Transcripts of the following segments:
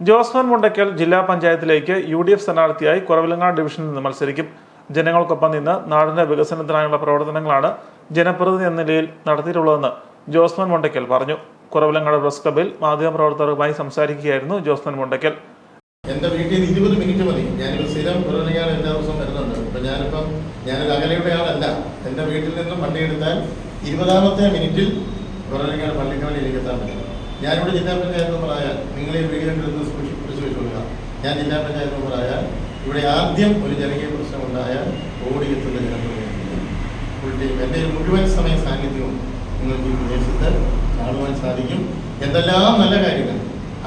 ജോസ്ഫൻ മുണ്ടയ്ക്കൽ ജില്ലാ പഞ്ചായത്തിലേക്ക് U D F സ്ഥാനാർത്ഥിയായി കുറവിലങ്ങാട് ഡിവിഷനിൽ നിന്ന് മത്സരിക്കും. ജനങ്ങൾക്കൊപ്പം നിന്ന് നാടിന്റെ വികസനത്തിനായുള്ള പ്രവർത്തനങ്ങളാണ് ജനപ്രതിനിധി എന്ന നിലയിൽ നടത്തിയിട്ടുള്ളതെന്ന് ജോസ്മൻ മുണ്ടയ്ക്കൽ പറഞ്ഞു. കുറവിലങ്ങാട് പ്രസ് ക്ലബിൽ മാധ്യമപ്രവർത്തകരുമായി സംസാരിക്കുകയായിരുന്നു ജോസ്മൻ മുണ്ടയ്ക്കൽ എന്റെ വീട്ടിൽ നിന്ന് ഇരുപത് മിനിറ്റ് മതി. ഞാനിപ്പോൾ സ്ഥിരം പുറണിക്കാൻ എല്ലാ ദിവസവും വരുന്നുണ്ട്. ഇപ്പം ഞാനിപ്പം ഞാനൊരു അകലയുടെ ആളല്ല. എന്റെ വീട്ടിൽ നിന്നും വണ്ടി എടുത്താൽ ഇരുപതാമത്തെ മിനിറ്റിൽ കുറവിലങ്ങാട് പള്ളിക്കവലിയിലേക്ക് എത്താൻ പറ്റും. ഞാനിവിടെ ജില്ലാ പഞ്ചായത്ത് പറയാൻ നിങ്ങളെ വെച്ചുകൊള്ളുക ഞാൻ ജില്ലാ പഞ്ചായത്ത് മെമ്പറായാൽ ഇവിടെ ആദ്യം ഒരു ജനകീയ പ്രശ്നം ഉണ്ടായാൽ ഓടിയെത്തുന്ന ജനപ്രതിനിധി ഫുൾ ടീം എന്റെ മുഴുവൻ സമയ സാന്നിധ്യവും നിങ്ങൾക്ക് ഈ പ്രദേശത്ത് കാണുവാൻ സാധിക്കും. എന്തെല്ലാം നല്ല കാര്യങ്ങൾ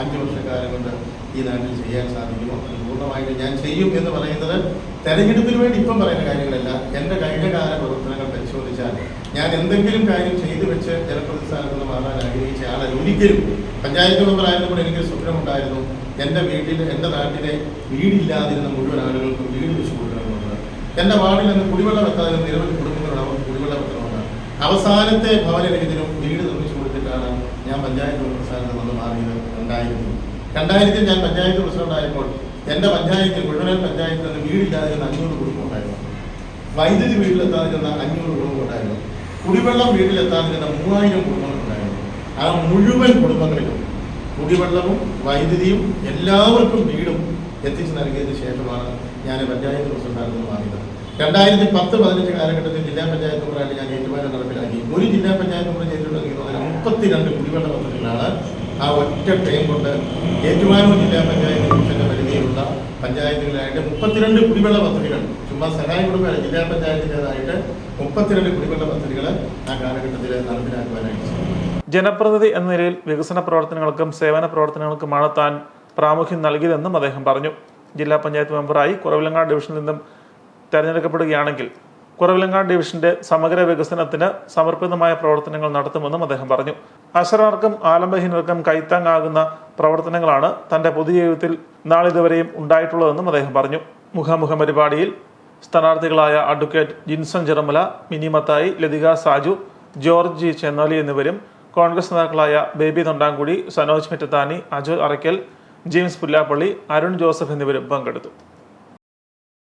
അഞ്ച് വർഷക്കാലം കൊണ്ട് ഈ നാട്ടിൽ ചെയ്യാൻ സാധിക്കുമോ? അത് പൂർണമായിട്ട് ഞാൻ ചെയ്യും എന്ന് പറയുന്നത് തെരഞ്ഞെടുപ്പിന് വേണ്ടി ഇപ്പം പറയുന്ന കാര്യങ്ങളല്ല. എന്റെ കഴിഞ്ഞകാല പ്രവർത്തനങ്ങൾ പരിശോധിച്ചാൽ ഞാൻ എന്തെങ്കിലും കാര്യം ചെയ്തു വെച്ച് ജനപ്രതിസ്ഥാനത്ത് നിന്ന് മാറാൻ ആഗ്രഹിച്ച ആളല്ല. ഒരിക്കലും പഞ്ചായത്ത് മെമ്പറായിരുന്നപ്പോൾ എനിക്കൊരു സ്വപ്നമുണ്ടായിരുന്നു. എന്റെ വീട്ടിൽ എന്റെ നാട്ടിലെ വീടില്ലാതിരുന്ന മുഴുവൻ ആളുകൾക്കും വീട് വെച്ച് കൊടുക്കണമെന്നുണ്ട് എന്റെ വാർഡിൽ നിന്ന് കുടിവെള്ളം എത്താതെ നിരവധി കുടുംബങ്ങളോട് അവർ കുടിവെള്ളം എത്തണമെന്ന് അവസാനത്തെ ഭവനരഹിതനും വീട് നിർമ്മിച്ചു കൊടുത്തിട്ടാണ് ഞാൻ പഞ്ചായത്ത് പ്രസിഡന്റ് നിന്ന് മാറിയത് രണ്ടായിരത്തി. രണ്ടായിരത്തിൽ ഞാൻ പഞ്ചായത്ത് പ്രസിഡന്റായപ്പോൾ എന്റെ പഞ്ചായത്തിൽ മുഴുവൻ പഞ്ചായത്തിൽ നിന്ന് വീടില്ലാതിരുന്ന അഞ്ഞൂറ് കുടുംബം ഉണ്ടായിരുന്നു. വൈദ്യുതി വീട്ടിലെത്താതിരുന്ന അഞ്ഞൂറ് കുടുംബം ഉണ്ടായിരുന്നു. കുടിവെള്ളം വീട്ടിലെത്താതിരുന്ന മൂവായിരം കുടുംബങ്ങൾ ഉണ്ടായിരുന്നു. ആ മുഴുവൻ കുടുംബങ്ങളിലും കുടിവെള്ളവും വൈദ്യുതിയും എല്ലാവർക്കും വീടും എത്തിച്ചു നൽകിയതിനു ശേഷമാണ് ഞാൻ പഞ്ചായത്ത് പ്രസിഡന്റാണെന്ന് മാറിയത് രണ്ടായിരത്തി പത്ത് പതിനഞ്ച് കാലഘട്ടത്തിൽ ജില്ലാ പഞ്ചായത്ത് മെമ്പറായിട്ട് ഞാൻ ഏറ്റുമാനം നടപ്പിലാക്കി ഒരു ജില്ലാ പഞ്ചായത്ത് മെമ്പർ ചെയ്തിട്ടുണ്ടെങ്കിൽ മുപ്പത്തിരണ്ട് കുടിവെള്ള പദ്ധതികളാണ് ആ ഒറ്റ ടൈം കൊണ്ട് ഏറ്റുമാനൂർ ജില്ലാ പഞ്ചായത്ത് കമ്മീഷന്റെ പരിധിയിലുള്ള പഞ്ചായത്തുകളായിട്ട് മുപ്പത്തിരണ്ട് കുടിവെള്ള പദ്ധതികൾ ചുമ്മാ സഹായ കുടുംബ ജില്ലാ പഞ്ചായത്തിന്റെതായിട്ട് മുപ്പത്തിരണ്ട് കുടിവെള്ള പദ്ധതികൾ ആ കാലഘട്ടത്തിൽ നടപ്പിലാക്കുവാനായിട്ട്. ജനപ്രതിനിധി എന്ന നിലയിൽ വികസന പ്രവർത്തനങ്ങൾക്കും സേവന പ്രവർത്തനങ്ങൾക്കുമാണ് താൻ പ്രാമുഖ്യം നൽകിയതെന്നും അദ്ദേഹം പറഞ്ഞു. ജില്ലാ പഞ്ചായത്ത് മെമ്പറായി കുറവിലങ്ങാട് ഡിവിഷനിൽ നിന്നും തെരഞ്ഞെടുക്കപ്പെടുകയാണെങ്കിൽ കുറവിലങ്ങാട് ഡിവിഷന്റെ സമഗ്ര വികസനത്തിന് സമർപ്പിതമായ പ്രവർത്തനങ്ങൾ നടത്തുമെന്നും അദ്ദേഹം പറഞ്ഞു. അശരണർക്കും ആലംബഹീനർക്കും കൈത്താങ്ങാകുന്ന പ്രവർത്തനങ്ങളാണ് തന്റെ പൊതുജീവിതത്തിൽ നാളിതുവരെയും ഉണ്ടായിട്ടുള്ളതെന്നും അദ്ദേഹം പറഞ്ഞു. മുഖാമുഖ പരിപാടിയിൽ സ്ഥാനാർത്ഥികളായ advocate Jinson Cherumala Mini Mathai Lathika Saju George G Chennoli എന്നിവരും കോൺഗ്രസ് നേതാക്കളായ ബേബി തൊണ്ടാങ്കുടി സനോജ് മെറ്റത്താനി അജു അറയ്ക്കൽ ജെയിംസ് പുല്ലാപ്പള്ളി അരുൺ ജോസഫ് എന്നിവരും പങ്കെടുത്തു.